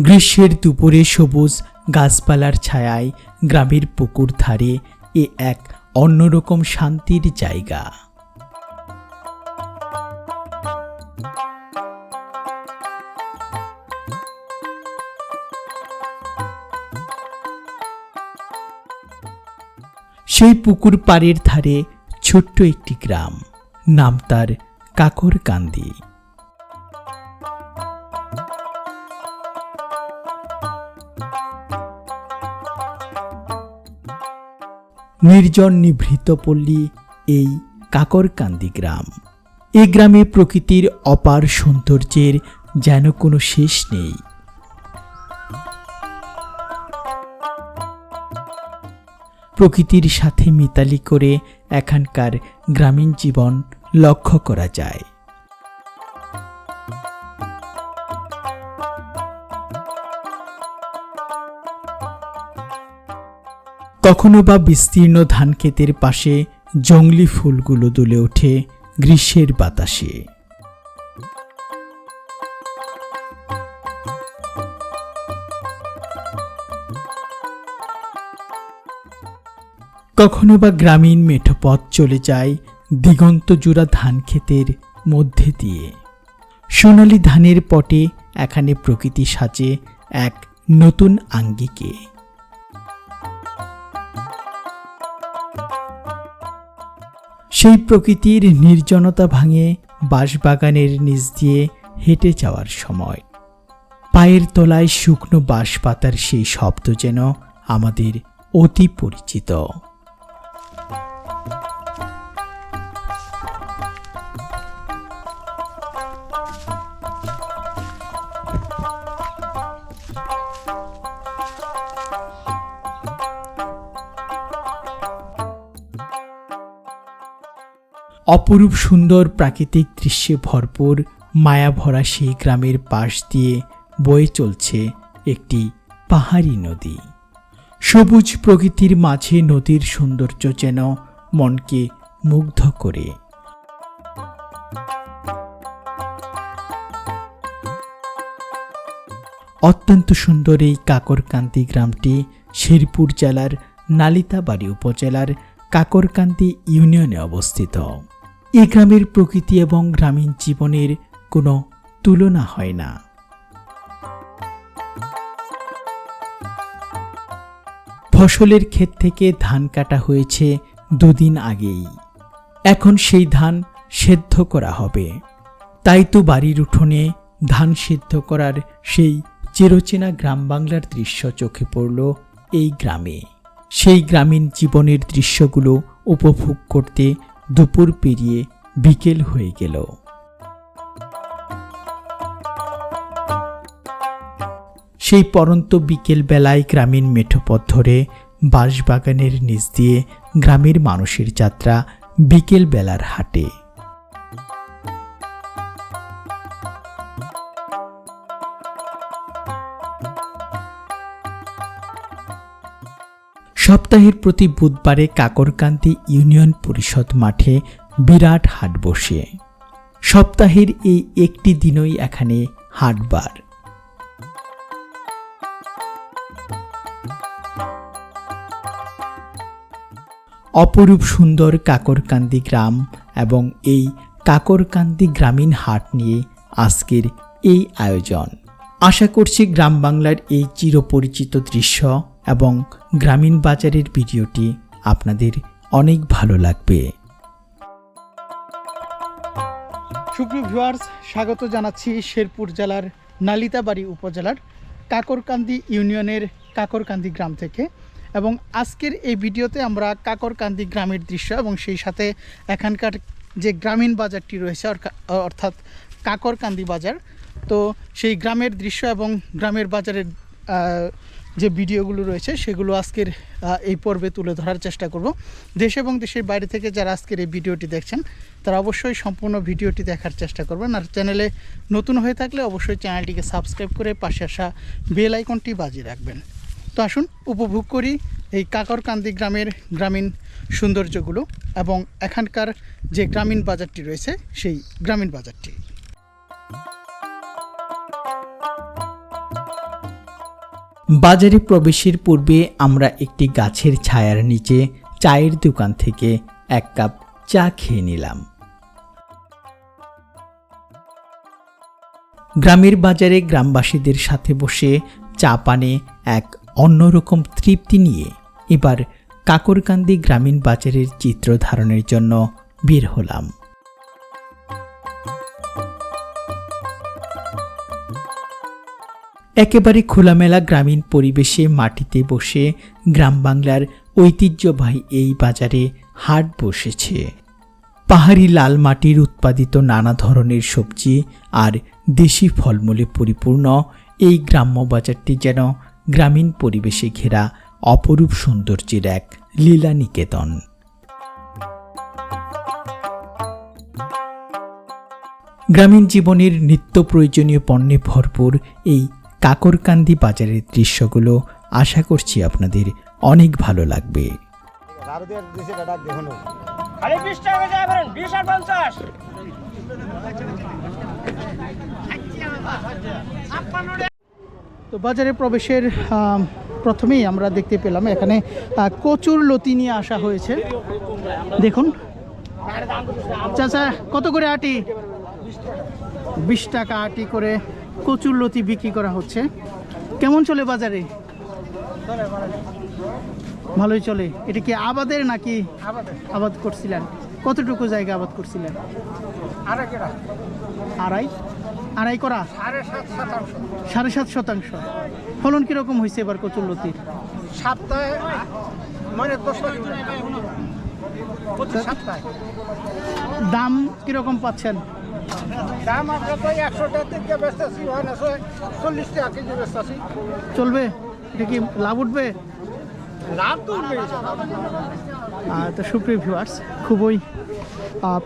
গ্রীষ্মের দুপুরে সবুজ গাছপালার ছায়ায় গ্রামের পুকুর ধারে এ এক অন্যরকম শান্তির জায়গা। সেই পুকুর পাড়ের ধারে ছোট্ট একটি গ্রাম, নাম তার কাকরকান্দি। নির্জন নিভৃত পল্লী, এই কাকরকান্দি গ্রাম। এই গ্রামে প্রকৃতির অপার সৌন্দর্যের যেন কোনো শেষ নেই। প্রকৃতির সাথে মিতালি করে এখানকার গ্রামীণ জীবন লক্ষ্য করা যায়। কখনো বা বিস্তীর্ণ ধানক্ষেতের পাশে জংলি ফুলগুলো দুলে ওঠে গ্রীষ্মের বাতাসে। কখনো বা গ্রামীণ মেঠো পথ চলে যায় দিগন্ত জোড়া ধান ক্ষেতের মধ্যে দিয়ে। সোনালি ধানের পটে এখানে প্রকৃতি সাজে এক নতুন আঙ্গিকে। সেই প্রকৃতির নির্জনতা ভাঙে বাঁশবাগানের নিচ দিয়ে হেঁটে যাওয়ার সময়। পায়ের তলায় শুকনো বাঁশ পাতার সেই শব্দ যেন আমাদের অতি পরিচিত। অপরূপ সুন্দর প্রাকৃতিক দৃশ্যে ভরপুর মায়াভরা সেই গ্রামের পাশ দিয়ে বয়ে চলছে একটি পাহাড়ি নদী। সবুজ প্রকৃতির মাঝে নদীর সৌন্দর্য যেন মনকে মুগ্ধ করে। অত্যন্ত সুন্দর এই কাকরকান্দি গ্রামটি শেরপুর জেলার নালিতাবাড়ি উপজেলার কাকরকান্দি ইউনিয়নে অবস্থিত। এই গ্রামের প্রকৃতি এবং গ্রামীণ জীবনের কোনো তুলনা হয় না। ফসলের ক্ষেত থেকে ধান কাটা হয়েছে দুদিন আগেই। এখন সেই ধান সেদ্ধ করা হবে। তাই তো বাড়ির উঠোনে ধান সিদ্ধ করার সেই চিরচেনা গ্রাম বাংলার দৃশ্য চোখে পড়ল এই গ্রামে। সেই গ্রামীণ জীবনের দৃশ্যগুলো উপভোগ করতে দুপুর পেরিয়ে বিকেল হয়ে গেল। সেই পরন্ত বিকেল বেলায় গ্রামীণ মেঠোপথ ধরে বাঁশবাগানের নিচ দিয়ে গ্রামের মানুষের যাত্রা বিকেল বেলার হাটে। সপ্তাহের প্রতি বুধবারে কাকরকান্দি ইউনিয়ন পরিষদ মাঠে বিরাট হাট বসে। সপ্তাহের এই একটি দিনই এখানে হাটবার। অপরূপ সুন্দর কাকরকান্দি গ্রাম এবং এই কাকরকান্দি গ্রামীণ হাট নিয়ে আজকের এই আয়োজন। আশা করছি গ্রাম বাংলার এই চিরপরিচিত দৃশ্য এবং গ্রামীণ বাজারের ভিডিওটি আপনাদের অনেক ভালো লাগবে। সুপ্রিয় ভিউয়ার্স, স্বাগত জানাচ্ছি শেরপুর জেলার নালিতাবাড়ি উপজেলার কাকরকান্দি ইউনিয়নের কাকরকান্দি গ্রাম থেকে এবং আজকের এই ভিডিওতে আমরা কাকরকান্দি গ্রামের দৃশ্য এবং সেই সাথে এখানকার যে গ্রামীণ বাজারটি রয়েছে অর্থাৎ কাকরকান্দি বাজার, তো সেই গ্রামের দৃশ্য এবং গ্রামের বাজারের যে ভিডিওগুলো রয়েছে সেগুলো আজকের এই পর্বে তুলে ধরার চেষ্টা করব। দেশ এবং দেশের বাইরে থেকে যারা আজকের এই ভিডিওটি দেখছেন, তারা অবশ্যই সম্পূর্ণ ভিডিওটি দেখার চেষ্টা করবেন। আর চ্যানেলে নতুন হয়ে থাকলে অবশ্যই চ্যানেলটিকে সাবস্ক্রাইব করে পাশে আসা বেল আইকনটি বাজিয়ে রাখবেন। তো আসুন, উপভোগ করি এই কাকরকান্দি গ্রামের গ্রামীণ সৌন্দর্যগুলো এবং এখানকার যে গ্রামীণ বাজারটি রয়েছে, সেই গ্রামীণ বাজারটি। বাজারে প্রবেশের পূর্বে আমরা একটি গাছের ছায়ার নিচে চায়ের দোকান থেকে এক কাপ চা খেয়ে নিলাম। গ্রামের বাজারে গ্রামবাসীদের সাথে বসে চা পানে এক অন্যরকম তৃপ্তি নিয়ে এবার কাকরকান্দি গ্রামীণ বাজারের চিত্র ধারণের জন্য বের হলাম। একেবারে খোলামেলা গ্রামীণ পরিবেশে মাটিতে বসে গ্রাম বাংলার ঐতিহ্যবাহী এই বাজারে হাট বসেছে। পাহাড়ি লাল মাটির উৎপাদিত নানা ধরনের সবজি আর দেশি ফলমূলে পরিপূর্ণ এই গ্রাম্য বাজারটি যেন গ্রামীণ পরিবেশে ঘেরা অপরূপ সৌন্দর্যের এক লীলা নিকেতন গ্রামীণ জীবনের নিত্য প্রয়োজনীয় পণ্যে ভরপুর এই কাকরকান্দি বাজারের দৃশ্যগুলো আশা করছি আপনাদের অনেক ভালো লাগবে। তো বাজারে প্রবেশের প্রথমেই আমরা দেখতে পেলাম এখানে কচুর লতি নিয়ে আসা হয়েছে। দেখুন। চাচা কত করে আটি? বিশ টাকা আটি করে। কচুর লতি বিক্রি করা হচ্ছে। কেমন চলে বাজারে? ভালোই চলে। এটা কি আবাদের নাকি আবাদ করছিলেন? কতটুকু জায়গা আবাদ করছিলেন? আড়াই আড়াই? করা? সাড়ে সাত শতাংশ। ফলন কীরকম হয়েছে এবার কচুরলতির সপ্তাহে মানে দাম কীরকম পাচ্ছেন? দাম আমরা তো একশো টাকা থেকে বেচতেছি চল্লিশ টাকা কেজি বেচতেছি। চলবে? এটা কি লাভ উঠবে? লাভ তো উঠবেই। তো সুপ্রিয় ভিউয়ার্স খুবই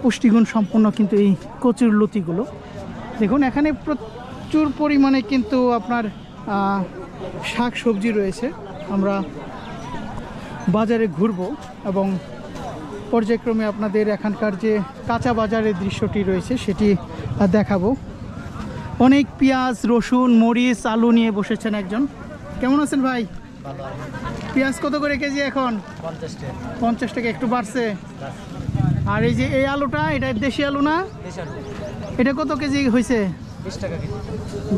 পুষ্টিগুণ সম্পন্ন কিন্তু এই কচুর লতিগুলো। দেখুন এখানে প্রচুর পরিমাণে কিন্তু আপনার শাক সবজি রয়েছে। আমরা বাজারে ঘুরব এবং পর্যায়ক্রমে আপনাদের এখানকার যে কাঁচা বাজারের দৃশ্যটি রয়েছে সেটি দেখাবো। অনেক পেঁয়াজ রসুন মরিচ আলু নিয়ে বসেছেন একজন। কেমন আছেন ভাই? পেঁয়াজ কত করে কেজি এখন? পঞ্চাশ টাকা। একটু বাড়ছে। আর এই যে এই আলুটা এটা দেশি আলু না? এটা কত কেজি হয়েছে?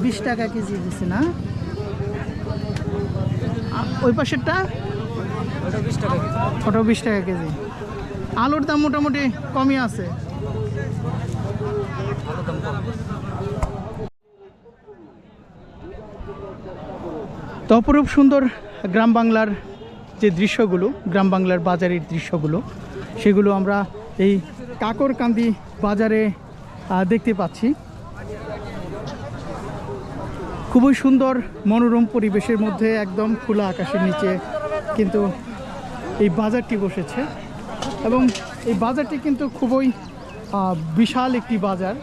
বিশ টাকা কেজি। হয়েছে না? ওই পাশেরটা? ওটাও বিশ টাকা কেজি। আলুর দাম মোটামুটি কমই আছে। তো অপরূপ সুন্দর গ্রাম বাংলার যে দৃশ্যগুলো, গ্রাম বাংলার বাজারের দৃশ্যগুলো, সেগুলো আমরা এই কাকরকান্দি বাজারে দেখতে পাচ্ছি। খুবই সুন্দর মনোরম পরিবেশের মধ্যে একদম খোলা আকাশের নিচে কিন্তু এই বাজারটি বসেছে এবং এই বাজারটি কিন্তু খুবই বিশাল একটি বাজার,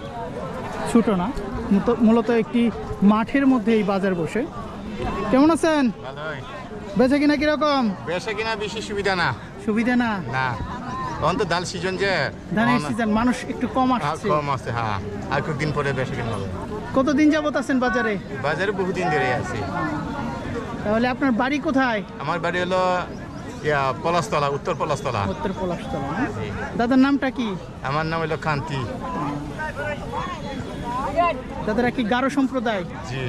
ছোট না। মূলত- একটি মাঠের মধ্যে এই বাজার বসে। কেমন আছেন? বেচা কিনা কীরকম? বেশা কিনা বেশি সুবিধা না। সুবিধা না? না। তখন তো ডাল সিজন যে। ধানের সিজন মানুষ একটু কম আসছে। কম আছে হ্যাঁ। আর কয়েকদিন পরে কিনা হবে? কতদিন যাবত আছেন বাজারে? বাজারে বহুদিন ধরে আছি। তাহলে আপনার বাড়ি কোথায়? আমার বাড়ি হলো ইয়া পলাশতলা উত্তর পলাশতলা। উত্তর পলাশতলা। দাদার নামটা কি? আমার নাম হলো কান্তি। দাদারা কি গারো সম্প্রদায়? জি।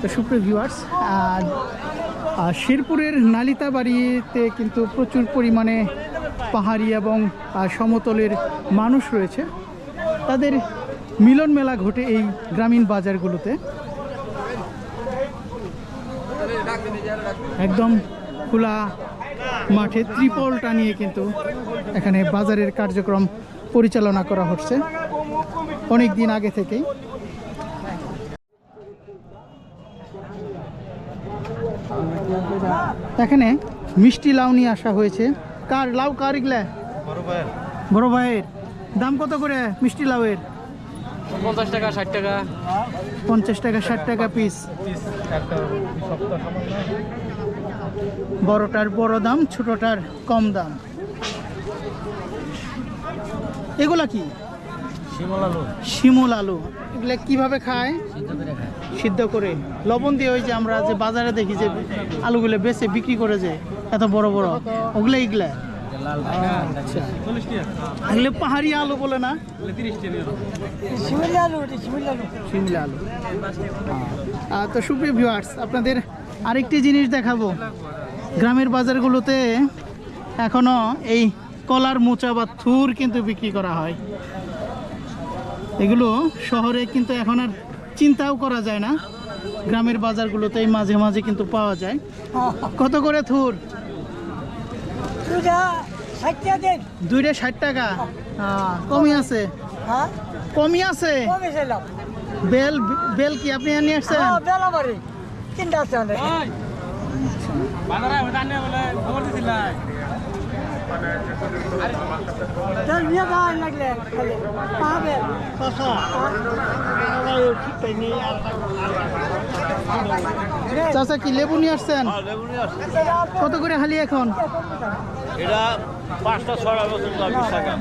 তো সুপ্রিয় ভিউয়ার্স শেরপুরের নালিতা বাড়িতে কিন্তু প্রচুর পরিমাণে পাহাড়ি এবং সমতলের মানুষ রয়েছে। তাদের মিলন মেলা ঘটে এই গ্রামীণ বাজারগুলোতে। একদম খোলা মাঠে ত্রিপল টানিয়ে কিন্তু এখানে বাজারের কার্যক্রম পরিচালনা করা হচ্ছে। অনেক দিন আগে থেকেই। এখানে মিষ্টি লাউ নিয়ে আসা হয়েছে। কার লাউ কার এগুলা? বড় ভাইয়ের। দাম কত করে মিষ্টি লাউয়ের? পঞ্চাশ টাকা ষাট টাকা। পঞ্চাশ টাকা ষাট টাকা পিস বড়টার বড় দাম ছোটটার কম দাম। এগুলা কি? শিমুল আলু। এগুলো কীভাবে খায়? সিদ্ধ করে লবণ দিয়ে ওই যে আমরা যে বাজারে দেখি যে আলুগুলো বেচে বিক্রি করে যে এত বড় বড়। ওগুলো এগুলা? আচ্ছা। এগুলো পাহাড়ি আলু বলে না? শিমলা আলু আহ, তো সুপ্রিয় ভিউয়ার্স আপনাদের আরেকটি জিনিস দেখাবো। গ্রামের বাজারগুলোতে এখনও এই কলার মোচা বা থুর কিন্তু বিক্রি করা হয়। এগুলো শহরে কিন্তু এখন আর চিন্তাও করা যায় না। গ্রামের বাজারগুলোতে এই মাঝে মাঝে কিন্তু পাওয়া যায়। কত করে থুর? দুইটা ষাট টাকা? কমই আছে। কমই আছে? বেল বেল কি আপনি নিয়ে আসছেন? বাজারে দিছিলাই চাচা কি লেবু নিয়ে আসছেন? কত করে হালি এখন? এটা পাঁচটা বছর বিশ টাকা।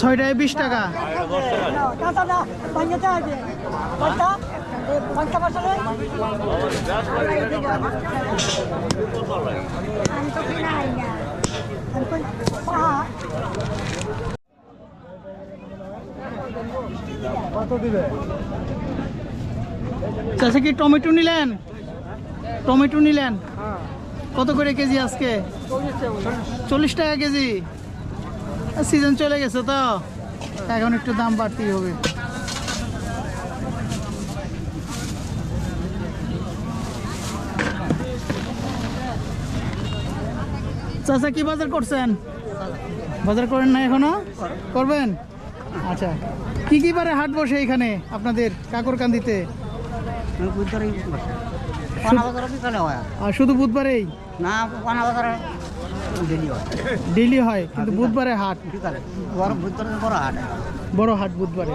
ছয়টায় বিশ টাকা। চাচা কি টমেটো নিলেন? টমেটো নিলেন? কত করে কেজি আজকে? চল্লিশ টাকা কেজি। সিজন চলে গেছে তো? এখন একটু দাম বাড়তেই হবে। চাচা কি বাজার করছেন? বাজার করেন না এখনও? করবেন? আচ্ছা। কি কি বারে হাট বসে এখানে আপনাদের কাকরকান্দিতে? আর শুধু বুধবারেই? না ডেলি হয়। কিন্তু বুধবারে হাট। বড় হাট। বুধবারে।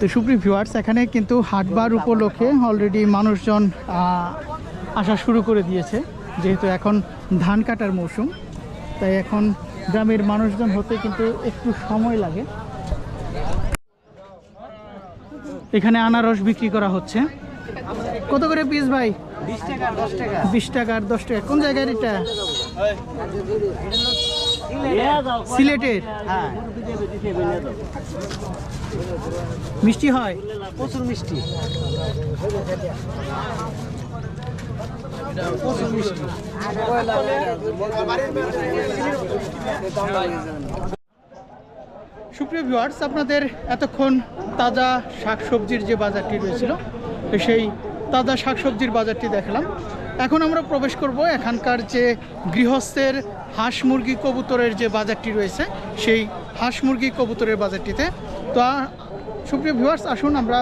তো সুপ্রিয় ভিউয়ার্স এখানে কিন্তু হাটবার উপলক্ষে অলরেডি মানুষজন আসা শুরু করে দিয়েছে। যেহেতু এখন ধান কাটার মৌসুম, তাই এখন গ্রামের মানুষজন হতে কিন্তু একটু সময় লাগে। এখানে আনারস বিক্রি করা হচ্ছে। কত করে পিস ভাই? বিশ টাকা আর দশ টাকা। কোন জায়গায় এটা? সিলেটের? মিষ্টি হয়? প্রচুর মিষ্টি। সুপ্রিয় ভিউয়ার্স, আপনাদের এতক্ষণ তাজা শাকসবজির যে বাজারটি রয়েছিল, সেই তাজা শাকসবজির বাজারটি দেখালাম। এখন আমরা প্রবেশ করব এখানকার যে গৃহস্থের হাঁস মুরগি কবুতরের যে বাজারটি রয়েছে, সেই হাঁস মুরগি কবুতরের বাজারটিতে। তো সুপ্রিয় ভিউয়ার্স আসুন আমরা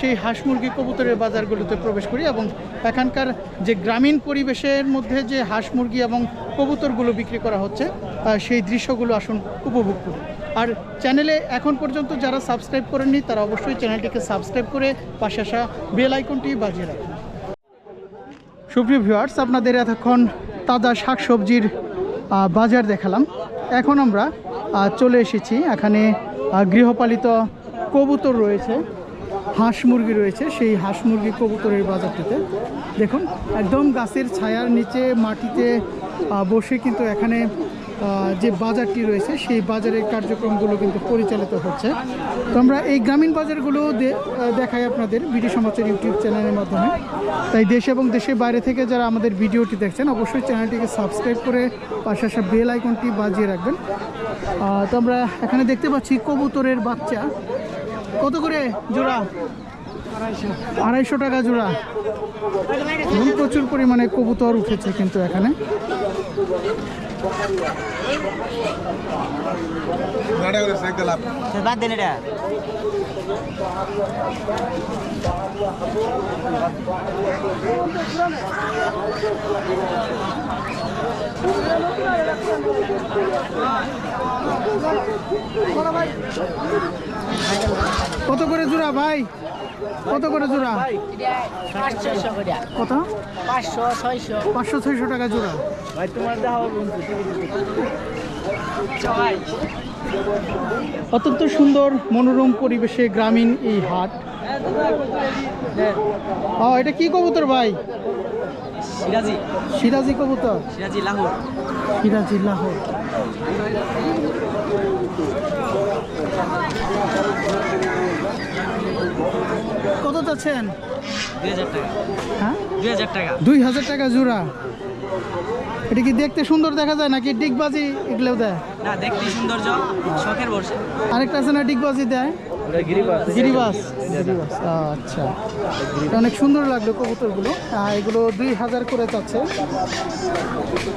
সেই হাঁস মুরগি কবুতরের বাজারগুলোতে প্রবেশ করি এবং এখানকার যে গ্রামীণ পরিবেশের মধ্যে যে হাঁস মুরগি এবং কবুতরগুলো বিক্রি করা হচ্ছে সেই দৃশ্যগুলো আসুন উপভোগ করি। আর চ্যানেলে এখন পর্যন্ত যারা সাবস্ক্রাইব করেননি তারা অবশ্যই চ্যানেলটিকে সাবস্ক্রাইব করে পাশে আসা বেল আইকনটি বাজিয়ে রাখুন। সুপ্রিয় ভিউয়ার্স আপনাদের এতক্ষণ তাজা শাকসবজির আহ, বাজার দেখালাম। এখন আমরা চলে এসেছি এখানে গৃহপালিত কবুতর রয়েছে, হাঁস মুরগি রয়েছে, সেই হাঁস মুরগি কবুতরের বাজারটিতে। দেখুন, একদম গাছের ছায়ার নিচে মাটিতে বসে কিন্তু এখানে যে বাজারটি রয়েছে, সেই বাজারের কার্যক্রমগুলো কিন্তু পরিচালিত হচ্ছে। তো আমরা এই গ্রামীণ বাজারগুলো দেখাই আপনাদের বিডি সমাচার ইউটিউব চ্যানেলের মাধ্যমে। তাই দেশ এবং দেশের বাইরে থেকে যারা আমাদের ভিডিওটি দেখছেন, অবশ্যই চ্যানেলটিকে সাবস্ক্রাইব করে পাশে আসা বেল আইকনটি বাজিয়ে রাখবেন। তো আমরা এখানে দেখতে পাচ্ছি কবুতরের বাচ্চা। কত করে জোড়া? আড়াইশো টাকা জোড়া। প্রচুর পরিমাণে কবুতর উঠেছে কিন্তু এখানে। বাদ কত করে জোড়া ভাই? কত করে জোড়া? কত? পাঁচশো ছয়শো। পাঁচশো ছয়শো টাকা জোড়া। অত্যন্ত সুন্দর মনোরম পরিবেশে গ্রামীণ এই হাট। ও এটা কি কবুতর ভাই? সিরাজি। সিরাজি কবুতর? সিরাজি লাহোর। সিরাজি লাহোর। কত চাচ্ছেন? দুই হাজার টাকা। হ্যাঁ? জোড়া। এটা কি দেখতে সুন্দর দেখা যায় নাকি ডিগবাজি এগুলো দেয়? না দেখতে সৌন্দর্য শখের বর্ষে আরেকটা আছে না ডিগবাজি দেয়? গিরিবাস। গিরিবাস আচ্ছা। অনেক সুন্দর লাগল কবুতরগুলো। এগুলো দুই হাজার করে চাচ্ছে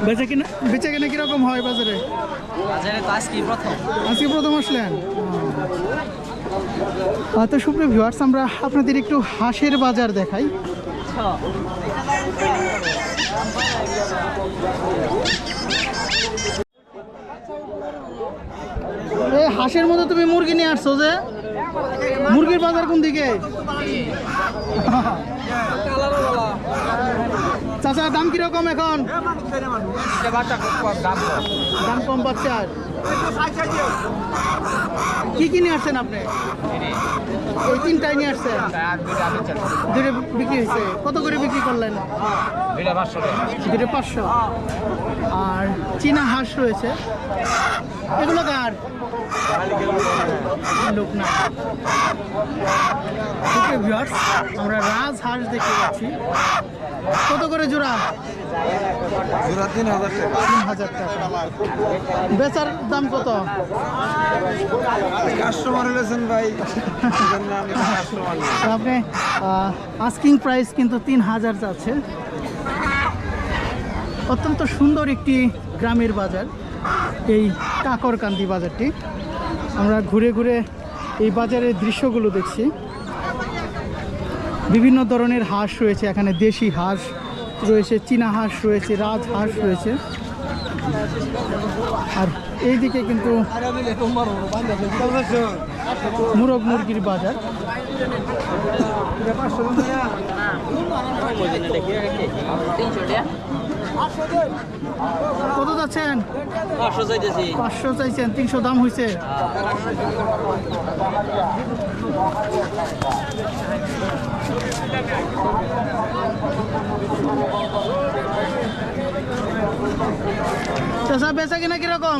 বেচে কিনা? বেচে কিনা কীরকম হয় বাজারে? বাজারে তো আজকে প্রথম। আজকে প্রথম আসলেন? তো সুপ্রিয় ভিউয়ার্স আমরা আপনাদের একটু হাঁসের বাজার দেখাই। এই হাঁসের মধ্যে তুমি মুরগি নিয়ে আসছো যে? মুরগির বাজার কোন দিকে? চাচা দাম কীরকম এখন? দাম কম। পাচ্ছে আর? কি কি নিয়ে আসছেন আপনি? এই তিনটাই নিয়ে আসছেন? দুটো বিক্রি হয়েছে। কত করে বিক্রি করলেন? দুটো পাঁচশো আর চীনা হাঁস রয়েছে। এগুলো কার? লোক না। আমরা রাজ হাঁস দেখতে পাচ্ছি। কত করে জোড়া? জোড়া তিন হাজার টাকা। তিন হাজার টাকা। বেচার দাম কত? কাস্টমার হলেছেন ভাই আপনি আস্কিং প্রাইস কিন্তু তিন হাজার যাচ্ছে। অত্যন্ত সুন্দর একটি গ্রামের বাজার এই কাকরকান্দি বাজারটি। আমরা ঘুরে ঘুরে এই বাজারের দৃশ্যগুলো দেখছি। বিভিন্ন ধরনের হাঁস রয়েছে এখানে দেশি হাঁস রয়েছে, চীনা হাঁস রয়েছে, রাজ হাঁস রয়েছে। আর এইদিকে কিন্তু মুরগ মুরগির বাজার। কত যাচ্ছেন? পাঁচশো চাইছেন, তিনশো দাম হয়েছে চাষা বেচা কিনা কীরকম?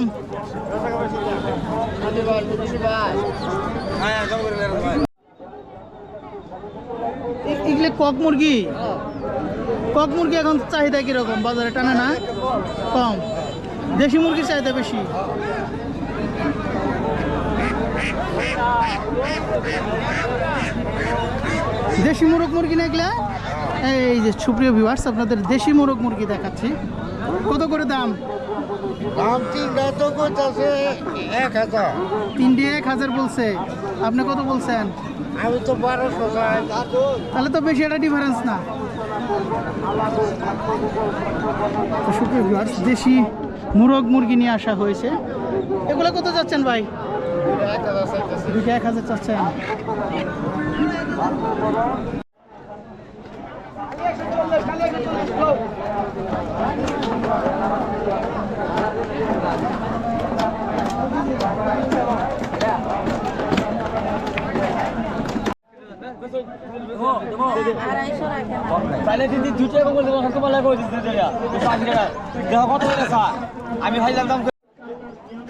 এগুলো কক মুরগি? কক মুরগি এখন চাহিদা কীরকম? বাজারে টানে না? কম। দেশি মুরগির চাহিদা বেশি। দেশি মোরগ মুরগি না এগুলা? এই যে সুপ্রিয় ভিউয়ার্স আপনাদের দেশি মোরগ মুরগি দেখাচ্ছি। কত করে দাম? দাম তিনটা এক হাজার। বলছে। আপনি কত বলছেন? আমি তো বারোশো তাহলে তো বেশি একটা ডিফারেন্স না। সুপ্রিয় ভিউয়ার্স দেশি মুরগ মুরগি নিয়ে আসা হয়েছে। এগুলো কত যাচ্ছেন ভাই? দুইটা এক হাজার চাচ্ছেন।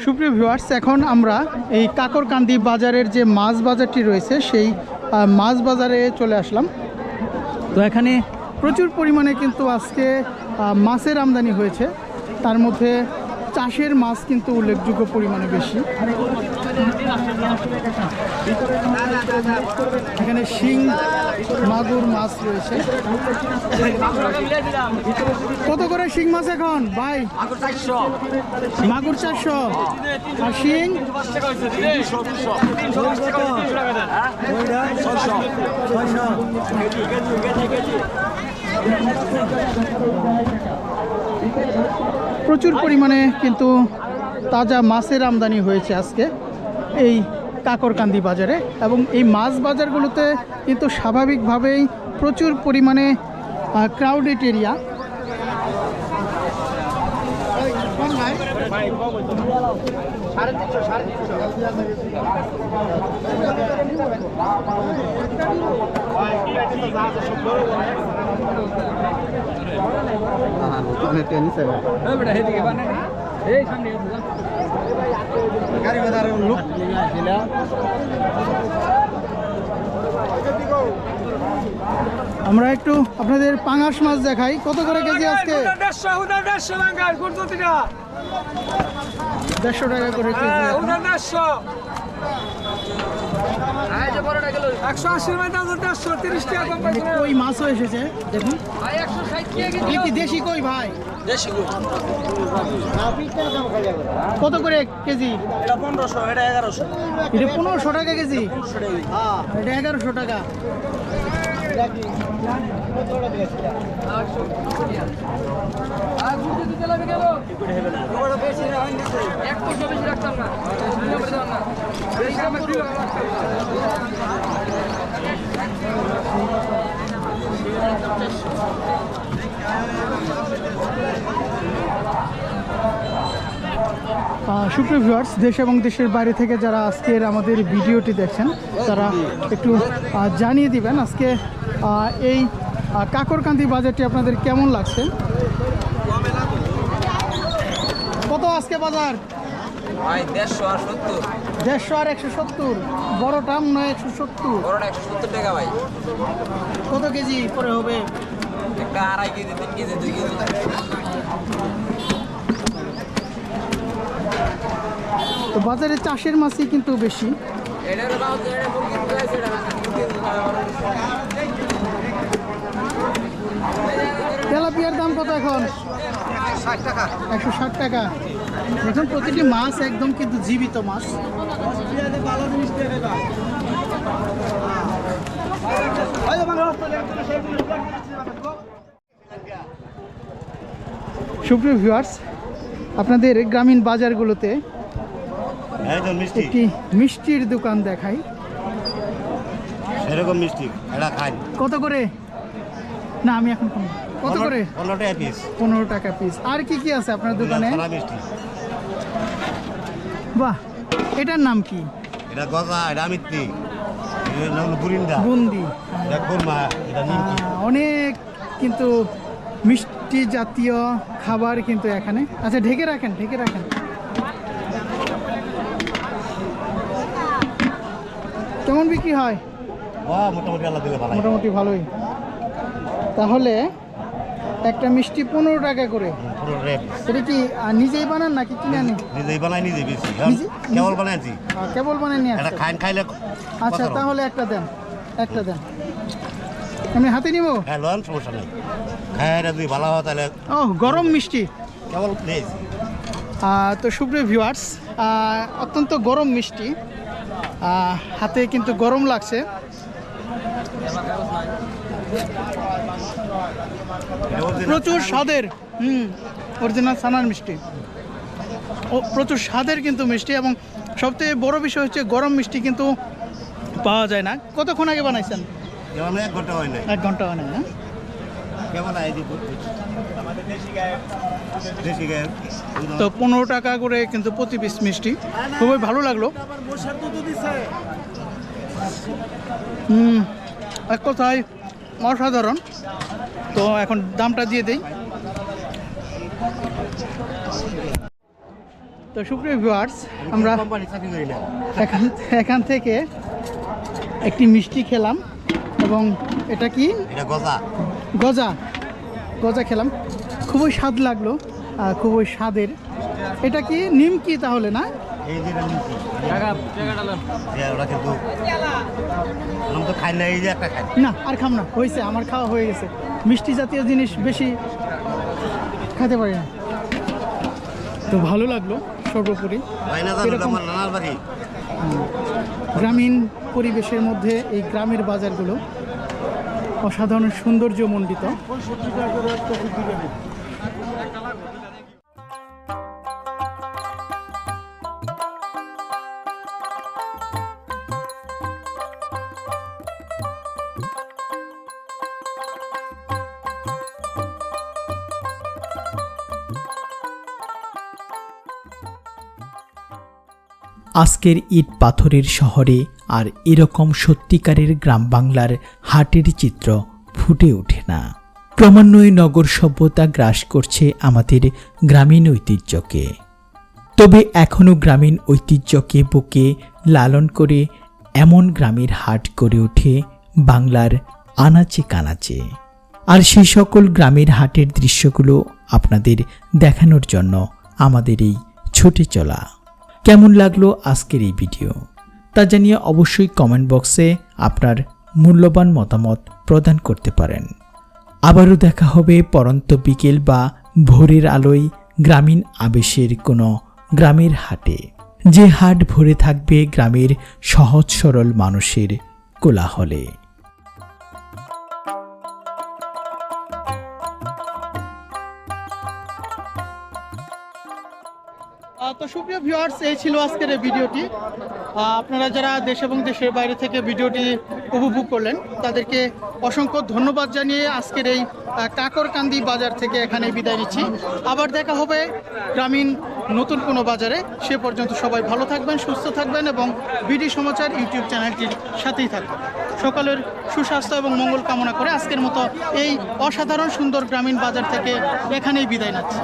সুপ্রিয় ভিউয়ার্স এখন আমরা এই কাকরকান্দি বাজারের যে মাছ বাজারটি রয়েছে সেই মাছ বাজারে চলে আসলাম। তো এখানে প্রচুর পরিমাণে কিন্তু আজকে মাছের আমদানি হয়েছে। তার মধ্যে চাষের মাছ কিন্তু উল্লেখযোগ্য পরিমাণে বেশি। এখানে শিং, মাগুর মাছ রয়েছে। কত করে শিং মাছ এখন, ভাই? মাগুর চারশো। আর শিং? প্রচুর পরিমাণে কিন্তু তাজা মাছের আমদানি হয়েছে আজকে এই কাকরকান্দি বাজারে। এবং এই মাছ বাজারগুলোতে কিন্তু স্বাভাবিকভাবেই প্রচুর পরিমাণে ক্রাউডেড এরিয়া আমরা একটু আপনাদের পাঙাশ মাছ দেখাই। কত করে কেজি আজকে? দেড়শো টাকা করে কেজি। উদার দেড়শো। একশো আশি মধ্যে দেড়শো তিরিশ টাকা কম কই মাছও এসেছে? দেখুন। একশো ষাট টাকা এগুলি কি দেশি কই ভাই? দেশি কত করে কেজি? এটা পনেরোশো এটা এগারোশো। এটা পনেরোশো টাকা কেজি? এটা এগারোশো টাকা। আহ, সুপ্রিয় ভিউয়ার্স দেশ এবং দেশের বাইরে থেকে যারা আজকের আমাদের ভিডিওটি দেখছেন, তারা একটু জানিয়ে দিবেন আজকে এই কাকরকান্দি বাজারটি আপনাদের কেমন লাগছে? কত আজকে বাজার? দেড়শো আর সত্তর। দেড়শো আর একশো সত্তর। বড়টা মনে একশো সত্তর। বড়টা একশো সত্তর টাকা ভাই। কত কেজি করে হবে? একটা আড়াই কেজি তিন কেজি দুই কেজি। তো বাজারে চাষের মাছই কিন্তু বেশি। তেলাপিয়ার দাম কত এখন? একশো ষাট টাকা। এখন প্রতিটি মাছ একদম কিন্তু জীবিত মাছ। সুপ্রিয় ভিউয়ার্স আপনাদের গ্রামীণ বাজারগুলোতে একটি মিষ্টির দোকান দেখাই। মিষ্টি এটা খাই। কত করে? না আমি এখন কত করে? পনেরো টাকা পিস পনেরো টাকা পিস আর কি কি আছে আপনার দোকানে? মিষ্টি। বাহ এটার নাম কি? এটা গজা এটা মিত্তি বুরিন্দা। বুন্দি। অনেক কিন্তু মিষ্টি জাতীয় খাবার কিন্তু এখানে। আচ্ছা ঢেকে রাখেন ঢেকে রাখেন। কেমন বিক্রি হয়? মোটামুটি ভালোই। তাহলে একটা মিষ্টি পনেরো টাকা করে। টাকা কি নিজেই বানান নাকি কিনে আনি নিজেই বানাই নিজেই বেশি। নিজে- কেবল বানাইছি কেবল বানিয়ে নিয়ে আসছে খাইন খাইলে আচ্ছা তাহলে একটা দেন একটা দেন। আমি হাতে নিব? হ্যাঁ লন সমস্যা নেই। খাই যদি ভালো হয় তাহলে ও গরম মিষ্টি। কেবল নিয়েছি তো সুপ্রিয় ভিউয়ার্স অত্যন্ত গরম মিষ্টি। হাতে কিন্তু গরম লাগছে। এটা প্রচুর স্বাদের হুম অরিজিনাল সানার মিষ্টি। ও প্রচুর স্বাদের কিন্তু মিষ্টি এবং সবথেকে বড় বিষয় হচ্ছে গরম মিষ্টি কিন্তু পাওয়া যায় না। কতক্ষণ আগে বানাইছেন? এক ঘণ্টা হয় নাই। এক ঘণ্টা না? কেমন তো পনেরো টাকা করে কিন্তু প্রতি পিস মিষ্টি। খুবই ভালো লাগল। হুম এক কথায় অসাধারণ। তো এখন দামটা দিয়ে দেই। তো সুপ্রিয় ভিউয়ার্স আমরা এখান এখান থেকে একটি মিষ্টি খেলাম এবং এটা কি? গজা। গজা। গজা খেলাম। খুবই স্বাদ লাগল খুবই স্বাদের। এটা কি নিমকি তাহলে না? এই যে এটা নিমকি। টাকা টাকাটা লোন। হ্যাঁ, ওরা কিন্তু তো খাই না এই যে একটা খাই। না আর খাম না হয়েছে আমার খাওয়া হয়ে গেছে। মিষ্টি জাতীয় জিনিস বেশি খেতে পারি না। তো ভালো লাগল সর্বোপরি। গ্রামীণ পরিবেশের মধ্যে এই গ্রামের বাজারগুলো অসাধারণ সৌন্দর্যমণ্ডিত। আজকের ইট পাথরের শহরে আর এরকম সত্যিকারের গ্রাম বাংলার হাটের চিত্র ফুটে ওঠে না। ক্রমান্বয়ে নগর সভ্যতা গ্রাস করছে আমাদের গ্রামীণ ঐতিহ্যকে। তবে এখনও গ্রামীণ ঐতিহ্যকে বুকে লালন করে এমন গ্রামের হাট গড়ে ওঠে বাংলার আনাচে কানাচে। আর সেই সকল গ্রামের হাটের দৃশ্যগুলো আপনাদের দেখানোর জন্য আমাদের এই ছুটে চলা। কেমন লাগল আজকের এই ভিডিও? তা জানিয়ে অবশ্যই কমেন্ট বক্সে আপনার মূল্যবান মতামত প্রদান করতে পারেন। আবারও দেখা হবে পরন্ত বিকেল বা ভোরের আলোয় গ্রামীণ আবেশের কোনো গ্রামের হাটে। যে হাট ভরে থাকবে গ্রামের সহজ সরল মানুষের কোলাহলে। তো সুপ্রিয় ভিউয়ার্স এই ছিল আজকের এই ভিডিওটি। আপনারা যারা দেশ এবং দেশের বাইরে থেকে ভিডিওটি উপভোগ করলেন, তাদেরকে অসংখ্য ধন্যবাদ জানিয়ে আজকের এই কাকরকান্দি বাজার থেকে এখানে বিদায় নিচ্ছি। আবার দেখা হবে গ্রামীণ নতুন কোনো বাজারে। সে পর্যন্ত সবাই ভালো থাকবেন, সুস্থ থাকবেন এবং বিডি সমাচার ইউটিউব চ্যানেলটির সাথেই থাকবেন। সকলের সুস্বাস্থ্য এবং মঙ্গল কামনা করে আজকের মতো এই অসাধারণ সুন্দর গ্রামীণ বাজার থেকে এখানেই বিদায় নিচ্ছি।